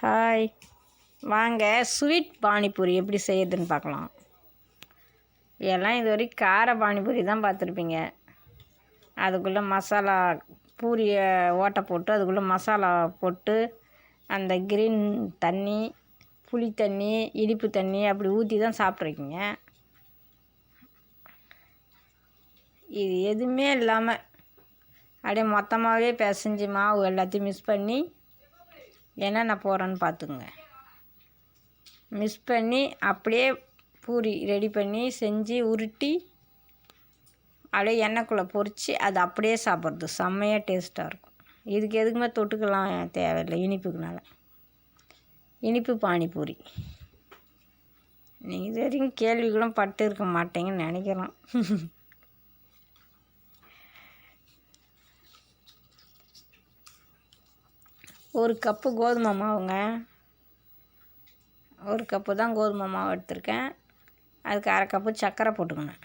Hi வாங்க sweet panipuri எப்படி செய்யறதுன்னு பார்க்கலாம். எல்லாம் இது வரைக்கும் கார பானிபூரி தான் பார்த்துருப்பீங்க. அதுக்குள்ளே மசாலா பூரியை ஓட்டை போட்டு அதுக்குள்ளே மசாலா போட்டு அந்த கிரீன் தண்ணி புளி தண்ணி இனிப்பு தண்ணி அப்படி ஊற்றி தான் சாப்பிட்ருக்கீங்க. இது எதுவுமே இல்லாமல் அப்படியே மொத்தமாகவே பிசைஞ்சு மாவு எல்லாத்தையும் மிக்ஸ் பண்ணி என்னென்ன போடுறேன்னு பார்த்துக்குங்க. மிஸ் பண்ணி அப்படியே பூரி ரெடி பண்ணி செஞ்சு உருட்டி அப்படியே எண்ணெய்க்குள்ளே பொரித்து அது அப்படியே சாப்பிட்றது. செம்மையாக டேஸ்ட்டாக இருக்கும். இதுக்கு எதுக்குமே தொட்டுக்கலாம் தேவையில்லை இனிப்புக்குனால. இனிப்பு பானிபூரி. நீங்கள் இது வரைக்கும் கேள்வி கூட பட்டு இருக்க மாட்டேங்கன்னு நினைக்கிறோம் ஒரு கப்பு கோதுமை மாவுங்க. ஒரு கப்பு தான் கோதுமை மாவு எடுத்திருக்கேன். அதுக்கு அரை கப்பு சர்க்கரை போட்டுக்கணும்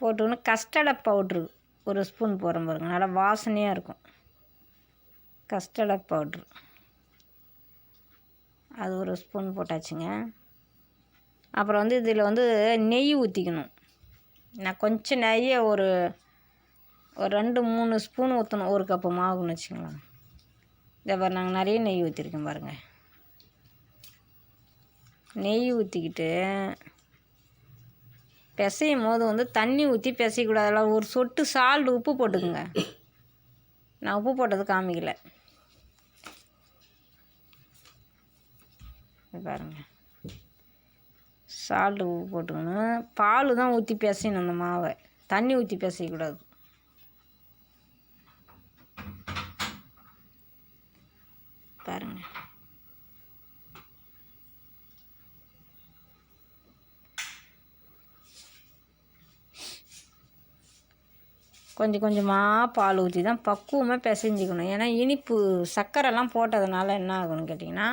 போட்டுக்கணும் கஸ்டர்ட் பவுட்ரு ஒரு ஸ்பூன் போடுறோம் பாருங்க. நல்லா வாசனையாக இருக்கும். Custard powder. அது ஒரு ஸ்பூன் போட்டாச்சுங்க. அப்புறம் வந்து இதில் வந்து நெய் ஊற்றிக்கணும் நான் கொஞ்சம் நெய்யை ஒரு ஒரு ரெண்டு மூணு ஸ்பூன் ஊற்றணும் ஒரு கப்பு மாவுன்னு வச்சுக்கலாம் இதை பாரு நாங்கள் நிறைய நெய் ஊற்றிருக்கோம் பாருங்கள் நெய் ஊற்றிக்கிட்டு பிசையும் போது வந்து தண்ணி ஊற்றி பிசையக்கூடாதுல ஒரு சொட்டு சால்ட் உப்பு போட்டுக்குங்க. நான் உப்பு போட்டது காமிக்கல. பாருங்கள் பாருங்க. சால்ட்டு உப்பு போட்டுக்கணும். பால் தான் ஊற்றி பிசையணும் அந்த மாவை. தண்ணி ஊற்றி பிசையக்கூடாது. பாருங்க. கொஞ்சம் கொஞ்சமாக பால் ஊற்றி தான் பக்குவமாக பிசைஞ்சிக்கணும். ஏன்னா இனிப்பு சர்க்கரைலாம் போட்டதுனால என்ன ஆகும்னு கேட்டிங்கன்னா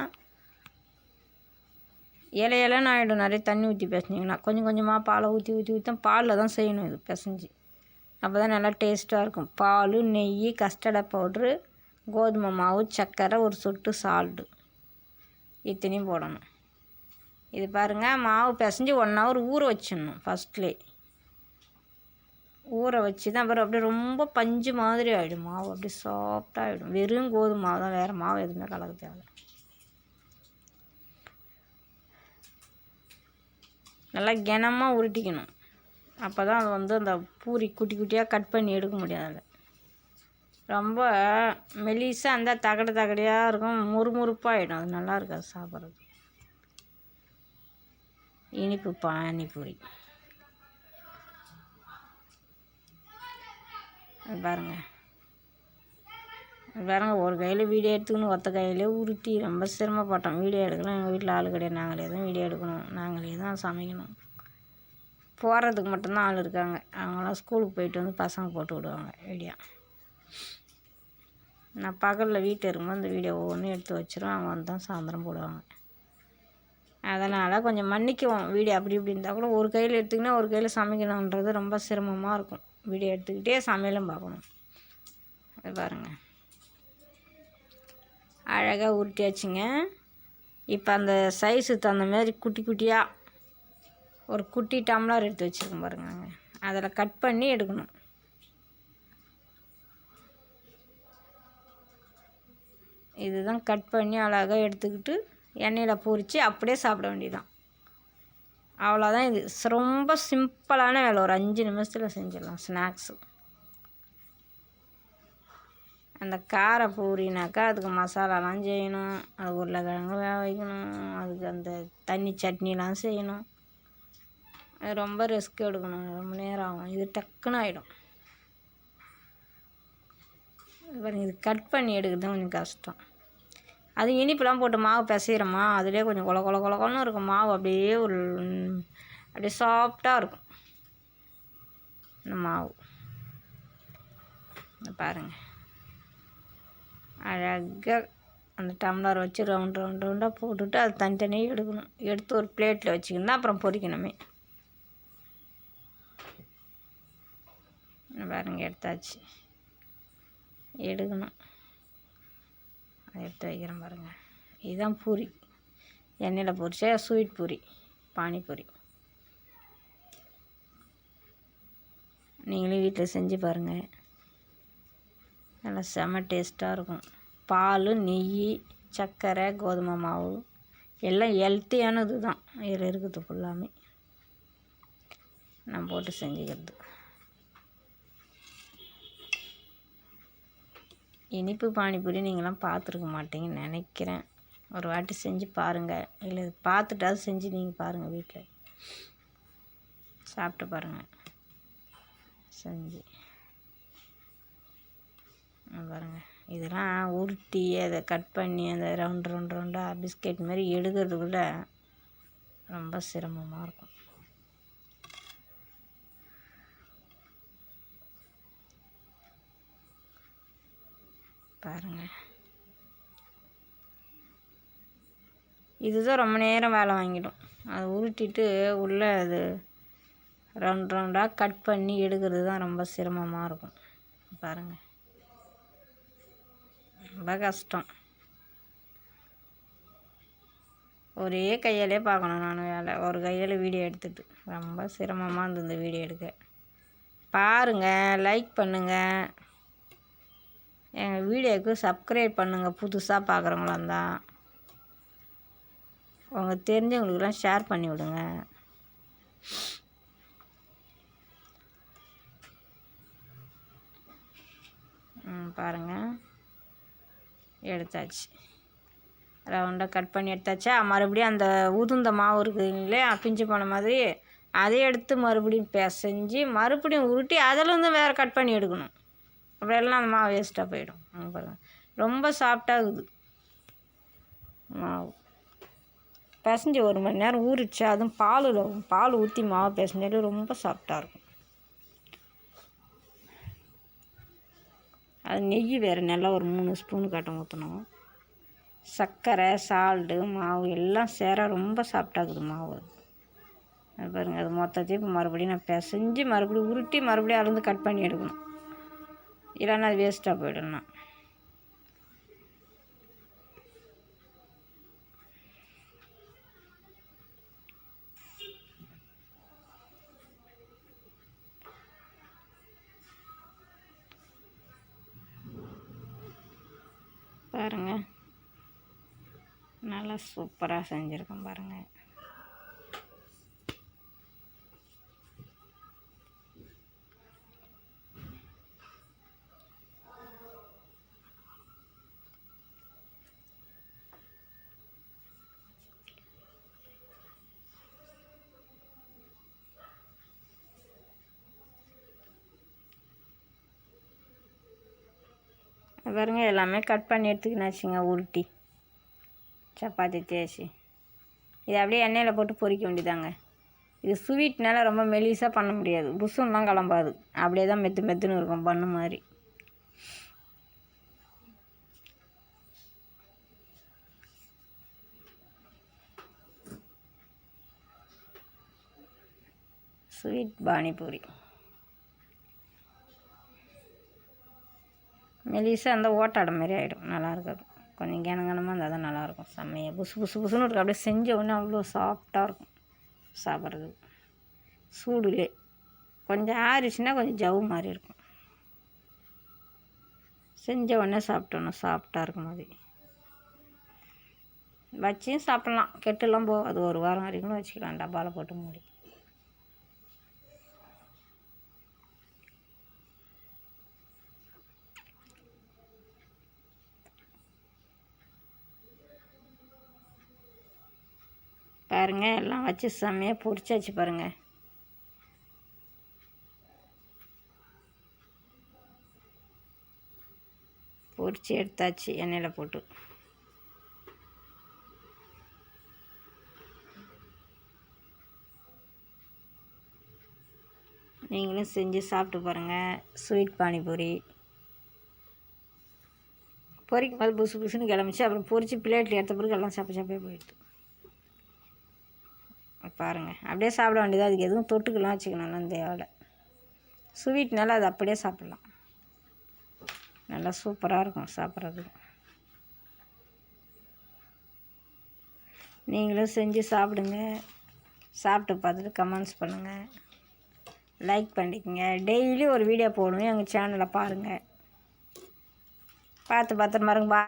இலை இலைன்னு ஆகிடும் நிறைய தண்ணி ஊற்றி பிசைஞ்சிங்கன்னா கொஞ்சம் கொஞ்சமாக பாலை ஊற்றி ஊற்றி ஊற்றி தான் பாலில் தான் செய்யணும் இது பிசைஞ்சு. அப்போ தான் நல்லா டேஸ்ட்டாக இருக்கும். பால் நெய் கஸ்டர்டை பவுட்ரு கோதுமை மாவு சர்க்கரை ஒரு சொட்டு சால்ட்டு இத்தனையும் போடணும். இது பாருங்கள் மாவு பிசைஞ்சு ஒன் ஹவர் ஊற வச்சிடணும் ஃபஸ்ட்லே ஊற வச்சு தான் அப்புறம் அப்படியே ரொம்ப பஞ்சு மாதிரி ஆகிடும் மாவு அப்படியே சாஃப்டாக ஆகிடும் வெறும் கோதுமை மாவு தான் வேறு மாவு எதுவுமே கலக்க தேவை நல்லா கனமாக உருட்டிக்கணும். அப்போ தான் அது வந்து அந்த பூரி குட்டி குட்டியாக கட் பண்ணி எடுக்க முடியாது ரொம்ப மெலிசாக இருந்தால் தகடு தகடியாக இருக்கும். முறுமுறுப்பாகிடும் அது நல்லா இருக்காது சாப்பிட்றது இனிப்பு பானிபூரி. அது பாருங்க. அது பாருங்க ஒரு கையில் வீடியோ எடுத்துக்கணும் ஒத்த கையிலே உருட்டி ரொம்ப சிரமப்பட்டோம். வீடியோ எடுக்கணும். எங்கள் வீட்டில் ஆள் கிடையாது. நாங்களே தான் வீடியோ எடுக்கணும். நாங்களே தான் சமைக்கணும். போகிறதுக்கு மட்டும்தான் ஆள் இருக்காங்க. அவங்களாம் ஸ்கூலுக்கு போயிட்டு வந்து பசங்க போட்டு விடுவாங்க. வீடியோ நான் பகலில் வீட்டில் இருக்கும்போது அந்த வீடியோ ஒவ்வொன்றும் எடுத்து வச்சிருவேன். அவங்க வந்து சாயந்தரம் போடுவாங்க. அதனால் கொஞ்சம் மன்னிக்குவோம். வீடியோ அப்படி இப்படி இருந்தால் கூட ஒரு கையில் எடுத்துக்கினா ஒரு கையில் சமைக்கணுன்றது ரொம்ப சிரமமாக இருக்கும். வீடியோ எடுத்துக்கிட்டே சமையலும் பார்க்கணும். அது பாருங்கள் அழகாக உருட்டியாச்சுங்க. இப்போ அந்த சைஸுக்கு தகுந்த மாதிரி குட்டி குட்டியாக ஒரு குட்டி டம்ளர் எடுத்து வச்சுருக்கோம் பாருங்க. அதில் கட் பண்ணி எடுக்கணும். இதுதான் கட் பண்ணி அழகாக எடுத்துக்கிட்டு எண்ணெயில் பூரித்து அப்படியே சாப்பிட வேண்டியதான் அவ்வளோதான் இது. ரொம்ப சிம்பிளான வேலை. ஒரு அஞ்சு நிமிஷத்தில் செஞ்சிடலாம் ஸ்நாக்ஸு. அந்த கார பூரினாக்கா அதுக்கு மசாலாலாம் செய்யணும். அது உருளைக்கிழங்கு வேக வைக்கணும். அதுக்கு அந்த தண்ணி சட்னிலாம் செய்யணும். அது ரொம்ப ரிஸ்க் எடுக்கணும். ரொம்ப நேரம் ஆகும். இது டக்குன்னு ஆகிடும் பாருங்கள் இது கட் பண்ணி எடுக்கிறது கொஞ்சம் கஷ்டம். அது இனிப்புலாம் போட்டு மாவு பிசைகிறோமா அதுலேயே கொஞ்சம் கொல கொல கொலகொலன்னு இருக்கும். மாவு அப்படியே ஒரு அப்படியே சாஃப்டாக இருக்கும். இந்த மாவு. பாருங்கள் அழகாக அந்த டம்ளர் வச்சு ரவுண்ட் ரவுண்ட் ரவுண்டாக போட்டுட்டு அது தனித்தனியாக எடுக்கணும். எடுத்து ஒரு பிளேட்டில் வச்சுக்கணும் அப்புறம் பொரிக்கணுமே பாருங்க எடுத்தாச்சு. எடுக்கணும். அதை எடுத்து வைக்கிறேன் பாருங்கள் இதுதான் பூரி. எண்ணெயில் பொரிச்சா ஸ்வீட் பூரி பானிபூரி. நீங்களும் வீட்டில் செஞ்சு பாருங்கள் நல்லா செம டேஸ்ட்டாக இருக்கும். பால் நெய் சர்க்கரை கோதுமை மாவு எல்லாம் ஹெல்த்தியானது தான் இதில் இருக்குது ஃபுல்லாமே நான் போட்டு செஞ்சுக்கிறது. இனிப்பு பானிபூரி நீங்களாம் பார்த்துருக்க மாட்டீங்கன்னு நினைக்கிறேன். ஒரு வாட்டி செஞ்சு பாருங்கள் இல்லை பார்த்துட்டாவது செஞ்சு நீங்கள் பாருங்கள் வீட்டில் சாப்பிட்டு பாருங்கள் செஞ்சு. பாருங்கள் பாருங்க. இதெல்லாம் உருட்டி அதை கட் பண்ணி அந்த ரவுண்ட் ரவுண்ட் ரவுண்டாக பிஸ்கெட் மாதிரி எடுக்கிறதுக்குள்ளே ரொம்ப சிரமமாக இருக்கும். பாருங்கள் இதுதான் ரொம்ப நேரம் வேலை வாங்கிடும். அது உருட்டிட்டு உள்ளே அது ரவுண்ட் ரவுண்டாக கட் பண்ணி எடுக்கிறது தான் ரொம்ப சிரமமாக இருக்கும். பாருங்கள் ரொம்ப கஷ்டம். ஒரே கையாலே பார்க்கணும் நான் வேலை. ஒரு கையில் வீடியோ எடுத்துட்டு. ரொம்ப சிரமமாக இருந்தது இந்த வீடியோ எடுக்க. பாருங்கள் லைக் பண்ணுங்கள் எங்கள் வீடியோவுக்கு சப்ஸ்கிரைப் பண்ணுங்கள் புதுசாக பார்க்குறவங்களா இருந்தால் உங்கள் தெரிஞ்சவங்களுக்கெல்லாம் ஷேர் பண்ணி விடுங்க. ம் பாருங்கள் எடுத்தாச்சு. ரவுண்டாக கட் பண்ணி எடுத்தாச்சா? மறுபடியும் அந்த உதுந்த மாவு இருக்குதுங்களே பிஞ்சு போன மாதிரி. அதை எடுத்து மறுபடியும் பிசைஞ்சு மறுபடியும் உருட்டி அதில் வந்து வேறு கட் பண்ணி எடுக்கணும். அப்புறம் எல்லாம் அந்த மாவு வேஸ்ட்டாக போயிடும். அங்க ரொம்ப சாஃப்டாகுது மாவு. பிசைஞ்சு ஒரு மணி நேரம் ஊறிச்சு அதுவும் பாலில் பால் ஊற்றி மாவு பிசைஞ்சாலே ரொம்ப சாஃப்டாக இருக்கும். அது நெய் வேறு நல்லா ஒரு மூணு ஸ்பூன் கட்டம் ஊற்றணும் சர்க்கரை சால்ட்டு மாவு எல்லாம் சேர ரொம்ப சாஃப்டாகுது மாவு. அது பாருங்கள் அது மொத்தத்தையும் இப்போ மறுபடியும் நான் பிசைஞ்சு மறுபடியும் உருட்டி மறுபடியும் அளந்து கட் பண்ணி எடுக்கணும். இல்லைன்னா அது வேஸ்ட்டாக போயிடும்னா. பாருங்கள் நல்லா சூப்பராக செஞ்சுருக்கேன் பாருங்கள் பாருங்க எல்லாமே கட் பண்ணி எடுத்துக்கினாச்சுங்க உருட்டி. சப்பாத்தி தேய்ச்சி இது அப்படியே எண்ணெயில் போட்டு பொரிக்க வேண்டியதாங்க. இது ஸ்வீட்னால ரொம்ப மெலிசாக பண்ண முடியாது. புஷுன்லாம் கிளம்பாது. அப்படியே தான் மெத்து மெத்துன்னு இருக்கும் பண்ணு மாதிரி. ஸ்வீட் பானிபூரி. மெலிசாக இருந்தால் ஓட்டாட மாதிரி ஆகிடும் நல்லா இருக்காது. கொஞ்சம் கனகனமாக இருந்தால் தான் நல்லாயிருக்கும் செம்மையாக புசு புசு புசுன்னு இருக்கும். அப்படியே செஞ்ச உடனே அவ்வளோ சாஃப்டாக இருக்கும். சாப்பிட்றது. சூடுலே. கொஞ்சம் ஆறிச்சுன்னா கொஞ்சம் ஜவு மாதிரி இருக்கும். செஞ்ச உடனே சாப்பிட்டணும் சாஃப்டாக இருக்கும் அது. வச்சியும் சாப்பிட்லாம். கெட்டுலாம் போகாது ஒரு வாரம் வரைக்கும் வச்சுக்கலாம். டப்பாவில் போட்டு மூடி. பாருங்கள் எல்லாம் வச்சு செம்மையாக பொரிச்சாச்சு பாருங்கள் பொறிச்சு எடுத்தாச்சு எண்ணெயில் போட்டு. நீங்களும் செஞ்சு சாப்பிட்டு பாருங்கள் ஸ்வீட் பானிபூரி. பொரிக்கும் போது புசு புசுன்னு கிளம்பிச்சு அப்புறம் பொரிச்சு பிளேட்டில் எடுத்த பிறகு எல்லாம் சப்ப சப்பையாக போயிடுது. பாருங்கள் அப்படியே சாப்பிட வேண்டியதாக அதுக்கு எதுவும் தொட்டுக்கெலாம் வச்சுக்கணும்லாம் தேவையில்ல. ஸ்வீட்னால அது அப்படியே சாப்பிட்லாம். நல்லா சூப்பராக இருக்கும் சாப்பிட்றது நீங்களும் செஞ்சு சாப்பிடுங்க. சாப்பிட்டு பார்த்துட்டு கமெண்ட்ஸ் பண்ணுங்கள் லைக் பண்ணிக்கோங்க. டெய்லி ஒரு வீடியோ போடுவேன். எங்கள் சேனலை பாருங்கள் பார்த்து பார்த்து மறங்க பா